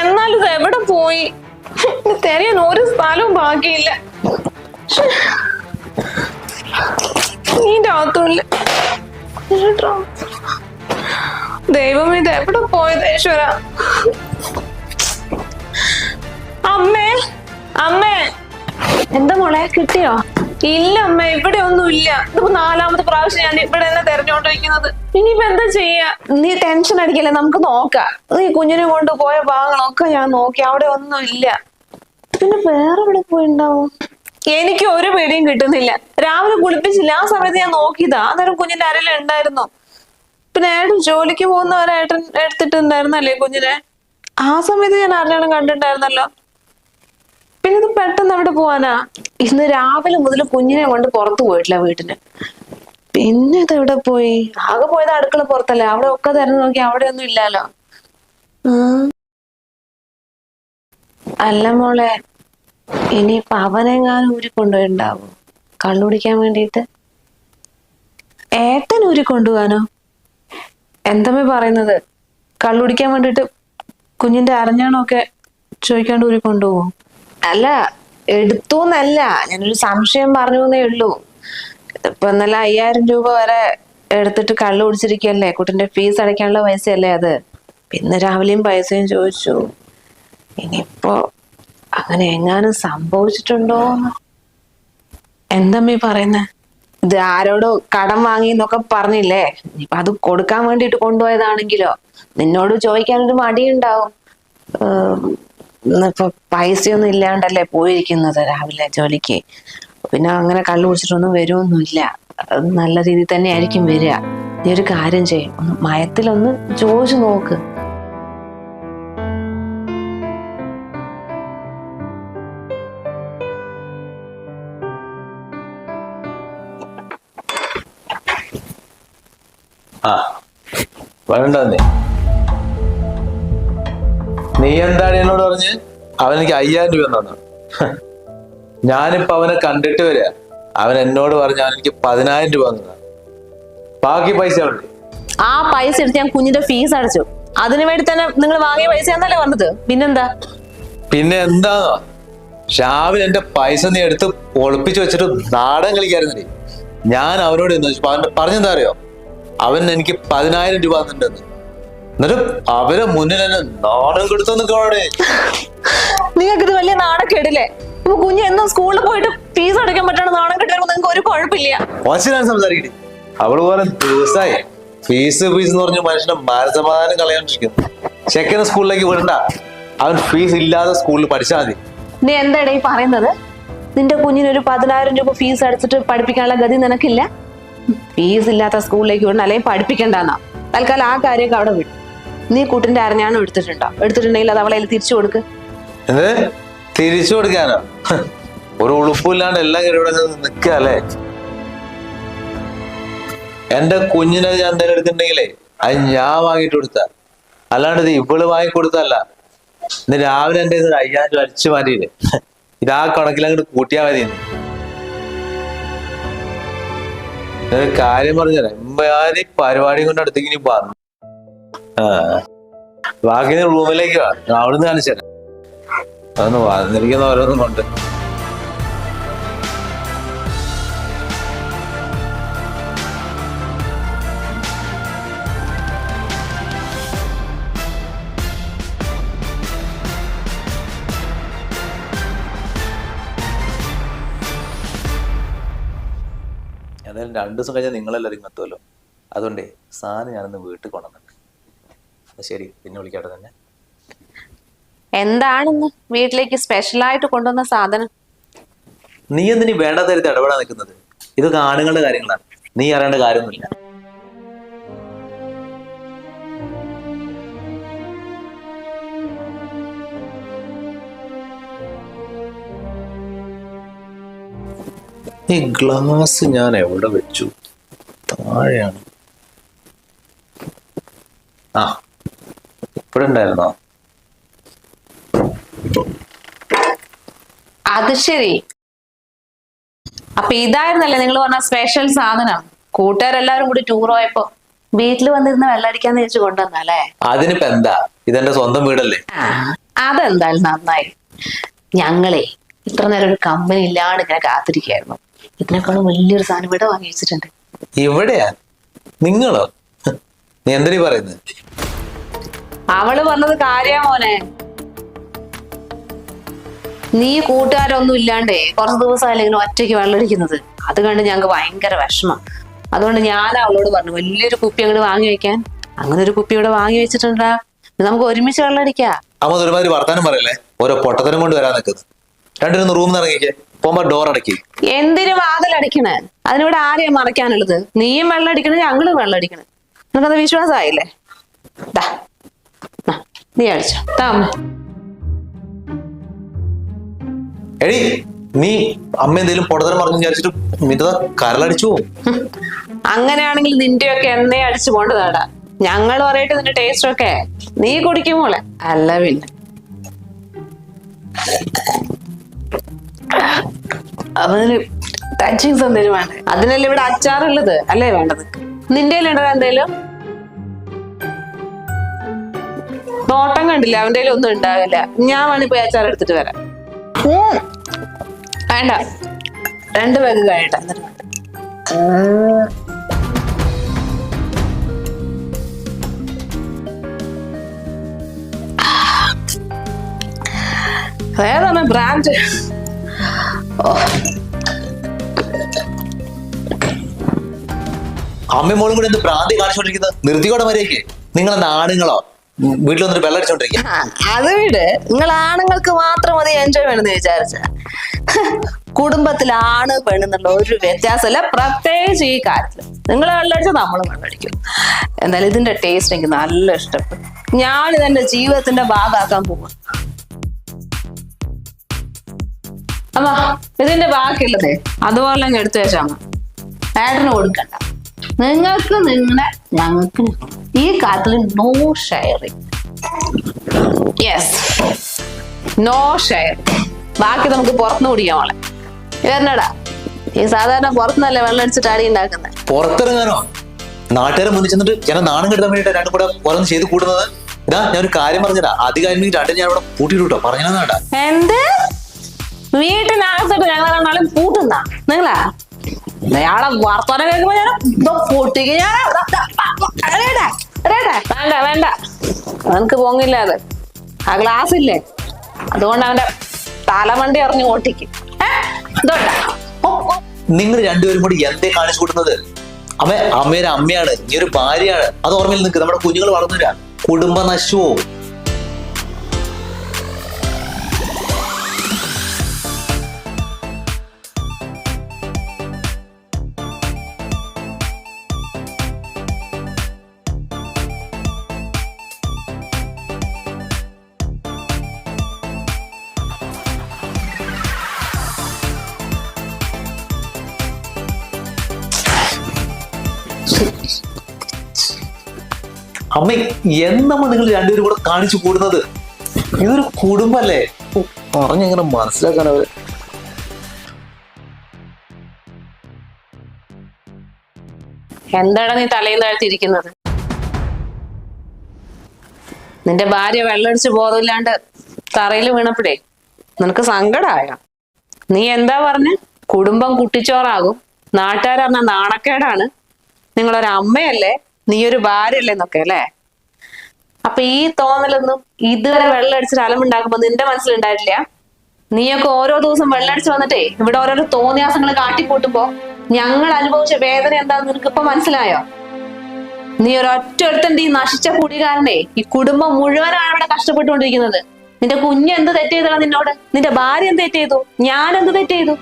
എന്നാലും എവിടെ പോയി? തിരയാൻ ഒരു സ്ഥലവും ബാക്കിയില്ല നീന്റെ അകത്തുമില്ല? ദൈവം ഇത് എവിടെ പോയത് ഈശ്വര? അമ്മേ അമ്മേ. എന്താ മോളെ കിട്ടിയോ? ഇല്ല അമ്മ ഇവിടെ ഒന്നും ഇല്ല. ഇതിപ്പോ നാലാമത്തെ പ്രാവശ്യം ഞാൻ ഇവിടെ തന്നെ തെരഞ്ഞോണ്ടിരിക്കുന്നത് ഇനിയിപ്പോ എന്താ ചെയ്യാ? നീ ടെൻഷൻ അടിക്കല്ലേ നമുക്ക് നോക്കാം. നീ കുഞ്ഞിനെ കൊണ്ട് പോയ ഭാഗങ്ങളൊക്കെ ഞാൻ നോക്കി അവിടെ ഒന്നും ഇല്ല. പിന്നെ വേറെ എവിടെ പോയിണ്ടാവും? എനിക്ക് ഒരു പേടിയും കിട്ടുന്നില്ല. രാവിലെ കുളിപ്പിച്ചില്ല ആ സമയത്ത് ഞാൻ നോക്കിയതാ. അന്നേരം കുഞ്ഞിന്റെ അരല ഉണ്ടായിരുന്നു. പിന്നെ ഏട്ടൻ ജോലിക്ക് പോകുന്നവരായിട്ടും എടുത്തിട്ടുണ്ടായിരുന്നല്ലേ കുഞ്ഞിനെ? ആ സമയത്ത് ഞാൻ ആരെയാണ് കണ്ടിട്ടുണ്ടായിരുന്നല്ലോ. പിന്നെ ഇത് പെട്ടെന്ന് അവിടെ പോവാനാ? ഇന്ന് രാവിലെ മുതൽ കുഞ്ഞിനെ കൊണ്ട് പുറത്തു പോയിട്ടില്ല വീട്ടിന് പിന്നെ ഇത് എവിടെ പോയി? ആകെ പോയത് അടുക്കള പുറത്തല്ലേ. അവിടെ ഒക്കെ തിരഞ്ഞു നോക്കി അവിടെ ഒന്നും ഇല്ലല്ലോ അല്ല മോളെ ഇനി അവനെങ്ങാനും ഊരി കൊണ്ടുപോയിണ്ടാവോ? കള്ളുടിക്കാൻ വേണ്ടിയിട്ട് ഏട്ടൻ ഊരി കൊണ്ടുപോകാനോ എന്തമ്മേ പറയുന്നത്? കള്ളുടിക്കാൻ വേണ്ടിയിട്ട് കുഞ്ഞിന്റെ അരഞ്ഞാണോ ഒക്കെ ചോദിക്കാണ്ട് ഊരി കൊണ്ടുപോകും അല്ല എടുത്തു എന്നല്ല ഞാനൊരു സംശയം പറഞ്ഞു എന്നേ ഉള്ളൂ. ഇപ്പൊ ഇന്നലെ അയ്യായിരം രൂപ വരെ എടുത്തിട്ട് കള്ളു കുടിച്ചിരിക്കല്ലേ? കുട്ടിന്റെ ഫീസ് അടയ്ക്കാനുള്ള പൈസയല്ലേ അത്? പിന്നെ രാവിലെയും പൈസയും ചോദിച്ചു. ഇനിയിപ്പോ അങ്ങനെ എങ്ങാനും സംഭവിച്ചിട്ടുണ്ടോ എന്തമ്മീ പറയുന്നേ? ഇത് ആരോടോ കടം വാങ്ങി എന്നൊക്കെ പറഞ്ഞില്ലേ? ഇനിയിപ്പൊ അത് കൊടുക്കാൻ വേണ്ടിട്ട് കൊണ്ടുപോയതാണെങ്കിലോ? നിന്നോട് ചോദിക്കാനൊരു മടിയുണ്ടാവും. ഏം, ഇന്നിപ്പോ പൈസയൊന്നും ഇല്ലാണ്ടല്ലേ പോയിരിക്കുന്നത് രാവിലെ ജോലിക്ക്. പിന്നെ അങ്ങനെ കള്ളു കുടിച്ചിട്ടൊന്നും വരുമൊന്നുമില്ല നല്ല രീതിയിൽ തന്നെ ആയിരിക്കും വരിക. നീ ഒരു കാര്യം ചെയ്യും. ഒന്ന് മയത്തിലൊന്ന് ചോദിച്ചു നോക്ക്. ആ വേണ്ട നീ എന്താണ് എന്നോട് പറഞ്ഞ്? അവൻ എനിക്ക് അയ്യായിരം രൂപ തന്നു. ഞാനിപ്പോ അവനെ കണ്ടിട്ട് വരിക അവൻ എന്നോട് പറഞ്ഞു അവൻ എനിക്ക് പതിനായിരം രൂപ തന്നു. ബാക്കി പൈസ ഉണ്ട് ആ പൈസ എടുത്ത് ഞാൻ കുഞ്ഞിന്റെ ഫീസ് അടച്ചു. അതിനു വേണ്ടി തന്നെ നിങ്ങൾ വാങ്ങിയ പൈസ എന്നല്ലേ പറഞ്ഞത് പിന്നെന്താ? പിന്നെ എന്താന്നോ രാവിലെ എന്റെ പൈസ നീ എടുത്ത് ഒളിപ്പിച്ചു വെച്ചിട്ട് നാടൻ കളിക്കായിരുന്നേ ഞാൻ അവനോട് എന്ന് വെച്ചു പറഞ്ഞെന്താ അറിയോ? അവൻ എനിക്ക് പതിനായിരം രൂപ തന്നിട്ടുണ്ടെന്ന്. എന്നിട്ട് അവരെ മുന്നിൽ തന്നെ നാടൻ കെടുത്തെന്ന് കാണേ നിങ്ങൾക്ക് ഇത് വലിയ നാണക്കേടില്ലേ? ഇപ്പൊ കുഞ്ഞ് എന്നും സ്കൂളിൽ പോയിട്ട് ഫീസ് അടയ്ക്കാൻ പറ്റണ നാണം കിട്ടുമ്പോൾ നിങ്ങൾക്ക് ഒരു കുഴപ്പമില്ല. മോശമാണ് സംസാരിക്കട്ടെ അവൾ പോലെ ദിവസമായി ഫീസ് ഫീസ് എന്ന് പറഞ്ഞ മനുഷ്യന്റെ മാനസമാനം കളയാണ്ടിരിക്കുന്നു. ചെക്കനെ സ്കൂളിലേക്ക് വിടണ്ട. അവൻ ഫീസ് ഇല്ലാതെ സ്കൂളിൽ പഠിച്ചാൽ മതി. നീ എന്താടേ ഈ പറയുന്നത്? നിന്റെ കുഞ്ഞിന് ഒരു പതിനായിരം രൂപ ഫീസ് അടച്ചിട്ട് പഠിപ്പിക്കാനുള്ള ഗതി നിനക്കില്ല? ഫീസ് ഇല്ലാത്ത സ്കൂളിലേക്ക് വിടണം അല്ലെങ്കിൽ പഠിപ്പിക്കണ്ടെന്നാ. തൽക്കാലം ആ കാര്യമൊക്കെ അവിടെ വിടും നീ കൂട്ടിന്റെ അരഞ്ഞാണം എടുത്തിട്ടുണ്ടോ? എടുത്തിട്ടുണ്ടെങ്കിൽ അത് അവളെ തിരിച്ചു കൊടുക്ക്. തിരിച്ചു കൊടുക്കാനോ? ഒരു ഉളുപ്പില്ലാണ്ട് എല്ലാം കഴിവിടെ നിൽക്കല്ലേ എന്റെ കുഞ്ഞിനെ ഞാൻ എന്തെങ്കിലും എടുത്തിട്ടുണ്ടെങ്കിലേ അത് ഞാൻ വാങ്ങിട്ട് കൊടുത്ത. അല്ലാണ്ട് ഇത് ഇവൾ വാങ്ങിക്കൊടുത്തല്ല ഇന്ന് രാവിലെ എന്റെ ഇത് അയ്യായിരം അടിച്ചു മാറ്റിയില്ലേ? ഇത് കണക്കിൽ അങ്ങോട്ട് കൂട്ടിയാ മതി. കാര്യം പറഞ്ഞാൽ എമ്പാരി പരിപാടി കൊണ്ട് അടുത്തേക്ക് ഇനി ആ ബാക്കി റൂമിലേക്ക് വാ. അവിടുന്ന് കാണിച്ചു അതൊന്ന് വന്നിരിക്കുന്ന ഓരോന്നും കൊണ്ട്. എന്തായാലും രണ്ടു ദിവസം കഴിഞ്ഞാൽ നിങ്ങളെല്ലാവരും എത്തുമല്ലോ അതുകൊണ്ടേ സാധനം ഞാനൊന്ന് വീട്ടിൽ കൊണ്ടുവന്നിട്ടുണ്ട് ശരി പിന്നെ വിളിക്കട്ടെ തന്നെ എന്താണെന്ന് വീട്ടിലേക്ക് സ്പെഷ്യലായിട്ട് കൊണ്ടുവന്ന സാധനം? നീ എന്തിനീ വേണ്ട തരത്തിൽ ഇടപെടാൻ നിൽക്കുന്നത്? ഇതൊക്കെ ആണുങ്ങളുടെ കാര്യങ്ങളാണ്. നീ അറിയേണ്ട കാര്യമൊന്നുമില്ല. ഈ ഗ്ലാസ് ഞാൻ എവിടെ വെച്ചു? താഴെയാണ്? ഇവിടെ ഉണ്ടായിരുന്നോ അത് ശരി. അപ്പൊ ഇതായിരുന്നല്ലേ നിങ്ങൾ പറഞ്ഞ സ്പെഷ്യൽ സാധനം? കൂട്ടുകാരെല്ലാരും കൂടി ടൂർ പോയപ്പോ വീട്ടിൽ വന്നിരുന്ന വെള്ളടിക്കാന്ന് വെച്ച് കൊണ്ടുവന്നല്ലേ അതിനിപ്പോ എന്താ? ഇതെന്റെ സ്വന്തം വീടല്ലേ? അതെന്തായാലും നന്നായി. ഞങ്ങളെ ഇത്ര നേരം ഒരു കമ്പനി ഇല്ലാണ്ട് ഇങ്ങനെ കാത്തിരിക്കായിരുന്നു ഇതിനേക്കാളും വലിയൊരു സാധനം ഇവിടെ വാങ്ങി വെച്ചിട്ടുണ്ട്. ഇവിടെയാ? നിങ്ങളോ? നീ എന്തിനീ പറയുന്നത് അവൾ പറഞ്ഞത് കാര്യാ മോനെ? നീ കൂട്ടുകാരൊന്നും ഇല്ലാണ്ടേ കുറച്ച് ദിവസമായില്ല ഇങ്ങനെ ഒറ്റയ്ക്ക് വെള്ളടിക്കുന്നത് അത് കണ്ട് ഞങ്ങൾക്ക് ഭയങ്കര വിഷമം. അതുകൊണ്ട് ഞാൻ അവളോട് പറഞ്ഞു വലിയൊരു കുപ്പി അങ്ങോട്ട് വാങ്ങി വെക്കാൻ. അങ്ങനെ ഒരു കുപ്പി ഇവിടെ വാങ്ങി വെച്ചിട്ടുണ്ടാ? നമുക്ക് ഒരുമിച്ച് വെള്ളടിക്കാം അമ്മ ഒരുമാതിരി വർത്താനം പറയല്ലേ? ഓരോ പൊട്ടത്തരം കൊണ്ട് വരാൻ നിൽക്കുന്നത്. രണ്ടിനൊന്ന് റൂമിൽ ഇറങ്ങിക്കേ. പോകുമ്പോ ഡോർ അടക്കി. എന്തിനു വാതിലടിക്കണേ അതിനിവിടെ ആരെയും മറയ്ക്കാനുള്ളത്? നീയും വെള്ളം അടിക്കണേ ഞങ്ങളും വെള്ളം അടിക്കണേ നിനക്കത് വിശ്വാസമായില്ലേ? നീ അടിച്ചോ താമ എടി നീ അമ്മ എന്തെങ്കിലും പൊടതരം പറഞ്ഞു വിചാരിച്ചിട്ട് മിത കരളടിച്ചു പോവും. അങ്ങനെയാണെങ്കിൽ നിന്റെയൊക്കെ എന്നെ അടിച്ചു പോണ്ടതാടാ ഞങ്ങൾ പറയട്ടെ നിന്റെ ടേസ്റ്റ് ഒക്കെ. നീ കുടിക്കുമോളെ അല്ല പിന്നെ. അതിന് ടച്ചിങ് വേണ്ടേ അതിനല്ലേ ഇവിടെ അച്ചാറുള്ളത്? അല്ലേ വേണ്ടത്? നിന്റെ എന്തെങ്കിലും? എന്തേലും നോട്ടം കണ്ടില്ല അവന്റെ ഒന്നും ഉണ്ടാവില്ല. ഞാൻ വേണി പോയി അച്ചാർ എടുത്തിട്ട് വരാം. വേണ്ട. രണ്ട് പേർക്ക് കഴിയട്ടെ എന്നിട്ട്. ഏതാണ് ബ്രാൻഡ് അമ്മയും മോളും കൂടെ എന്ത് ഭ്രാന്തി കാണിച്ചോണ്ടിരിക്കുന്നത്? നിർത്തിക്കോടെ മര്യാദയ്ക്ക്. നിങ്ങളെന്താ ആണുങ്ങളോ വീട്ടിൽ വന്നിട്ട് വെള്ളടിച്ചോണ്ടിരിക്കും അത് വീട്. നിങ്ങൾ ആണുങ്ങൾക്ക് മാത്രം മതി എൻജോയ് വേണമെന്ന് വിചാരിച്ച. കുടുംബത്തിൽ ആണ് പെണ്ണെന്നുള്ള ഒരു വ്യത്യാസമല്ല. പ്രത്യേകിച്ച് ഈ കാര്യത്തിൽ നിങ്ങൾ വെള്ളടിച്ചാൽ നമ്മൾ വെള്ളടിക്കും. എന്തായാലും ഇതിന്റെ ടേസ്റ്റ് എനിക്ക് നല്ല ഇഷ്ടപ്പെട്ടു. ഞാൻ ഇതെന്റെ ജീവിതത്തിന്റെ ഭാഗമാക്കാൻ പോകും അമ്മ ഇതിന്റെ ബാക്കിയുള്ളതേ അതുപോലെ എടുത്തു വെച്ചാ അമ്മ. കൊടുക്കണ്ട. നിങ്ങൾക്ക് നിങ്ങളെ ഞങ്ങൾക്ക് ഈ കാര്യത്തിൽ no sharing yes no share ബാക്കി നമുക്ക് പുറത്തുനിന്ന് കുടിക്കാം മോളെ. വരണടാ ഈ സാധാരണ പുറത്തുനിന്നല്ലേ വെള്ളം അടിച്ചിട്ട് അടി ഉണ്ടാക്കുന്നത് പുറത്തിറങ്ങാനോ? നാട്ടുകാരെ മുന്നിൽ ചെന്നിട്ട് ഞാൻ നാണം കിട്ടാൻ വേണ്ടിയിട്ട് രണ്ടും കൂടെ ഓരോന്ന് ചെയ്ത് കൂടുന്നത് ഇതാ ഞാൻ ഒരു കാര്യം പറഞ്ഞതാ. അധികാരം രണ്ടും ഞാൻ ഇവിടെ പൂട്ടിയിട്ട് കേട്ടോ പറഞ്ഞതാ എന്ത്? വീട്ടിനകത്തോട്ട് ഞങ്ങൾ രണ്ടാളും പൂട്ടുന്ന? നിങ്ങളാ? അയാളെ വർത്തമാനം കേൾക്കുമ്പോ ഞാൻ പൊട്ടിക്ക്. ഞാൻ വേണ്ട വേണ്ട. അവനക്ക് പോങ്ങില്ല അത്. ആ ഗ്ലാസ് ഇല്ലേ? അതുകൊണ്ട് അവന്റെ തലമണ്ടി അറിഞ്ഞു ഓട്ടിക്കും. നിങ്ങൾ രണ്ടുപേരും കൂടി എന്തേ കാണിച്ചു കൂട്ടുന്നത് അമ്മ അമ്മയുടെ അമ്മയാണ് നീ ഒരു ഭാര്യയാണ്. അത് ഓർമ്മയിൽ നിൽക്കുക നമ്മുടെ കുഞ്ഞുങ്ങൾ വളർന്നില്ല കുടുംബ നശുവോ അമ്മ എന്നമ്മ നിങ്ങൾ രണ്ടുപേരും കൂടെ കാണിച്ചു കൂടുന്നത്? ഇതൊരു കുടുംബല്ലേ? പറഞ്ഞെങ്ങനെ മനസ്സിലാക്കാൻ അവർ? എന്താണ് നീ തലയിൽ താഴ്ത്തിയിരിക്കുന്നത്? നിന്റെ ഭാര്യ വെള്ളടിച്ച് ബോധമില്ലാണ്ട് തറയിൽ വീണപ്പോഴേ നിനക്ക് സങ്കടമായ നീ എന്താ പറഞ്ഞ? കുടുംബം കുട്ടിച്ചോറാകും. നാട്ടുകാരറിഞ്ഞ നാണക്കേടാണ്. നിങ്ങളൊരു അമ്മയല്ലേ നീ ഒരു ഭാര്യല്ലേന്നൊക്കെ അല്ലേ? അപ്പൊ ഈ തോന്നലൊന്നും ഇതുവരെ വെള്ളമടിച്ചിട്ട് അലമുണ്ടാക്കുമ്പോ നിന്റെ മനസ്സിലുണ്ടായിട്ടില്ല? നീയൊക്കെ ഓരോ ദിവസം വെള്ളടിച്ച് വന്നിട്ടേ ഇവിടെ ഓരോരോ തോന്നിയാസങ്ങൾ കാട്ടിക്കൂട്ടുമ്പോ ഞങ്ങൾ അനുഭവിച്ച വേദന എന്താന്ന് നിനക്ക് ഇപ്പൊ മനസ്സിലായോ? നീ ഒരൊറ്റ ഈ നശിച്ച കുടികാരനെ ഈ കുടുംബം മുഴുവനാണ് ഇവിടെ കഷ്ടപ്പെട്ടുകൊണ്ടിരിക്കുന്നത്. നിന്റെ കുഞ്ഞ് എന്ത് തെറ്റ് ചെയ്തടാ നിന്നോട്? നിന്റെ ഭാര്യ എന്ത് തെറ്റ് ചെയ്തു? ഞാൻ എന്ത് തെറ്റ് ചെയ്തു?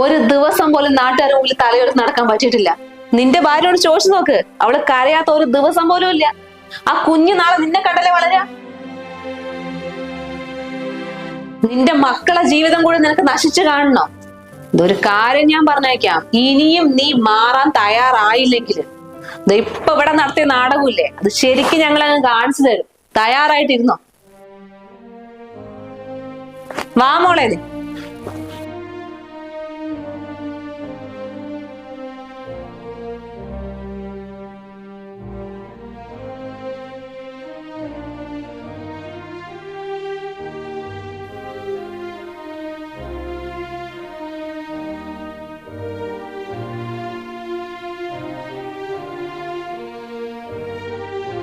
ഒരു ദിവസം പോലും നാട്ടുകാരുടെ മുമ്പിൽ തലയെടുത്ത് നടക്കാൻ പറ്റിയിട്ടില്ല. നിന്റെ ഭാര്യയോട് ചോദിച്ചു നോക്ക്. അവൾ കരയാത്ത ഒരു ദിവസം പോലും ഇല്ല. ആ കുഞ്ഞു നാളെ നിന്നെ കടല വളരാ? നിന്റെ മക്കളെ ജീവിതം കൂടി നിനക്ക് നശിച്ചു കാണണോ? ഇതൊരു കാര്യം ഞാൻ പറഞ്ഞേക്കാം. ഇനിയും നീ മാറാൻ തയ്യാറായില്ലെങ്കിൽ. ഇപ്പൊ ഇവിടെ നടത്തിയ നാടകമില്ലേ? അത് ശരിക്കും ഞങ്ങൾ അങ്ങ് കാണിച്ചു തരും. തയ്യാറായിട്ടിരുന്നോ? വാ മോളേ.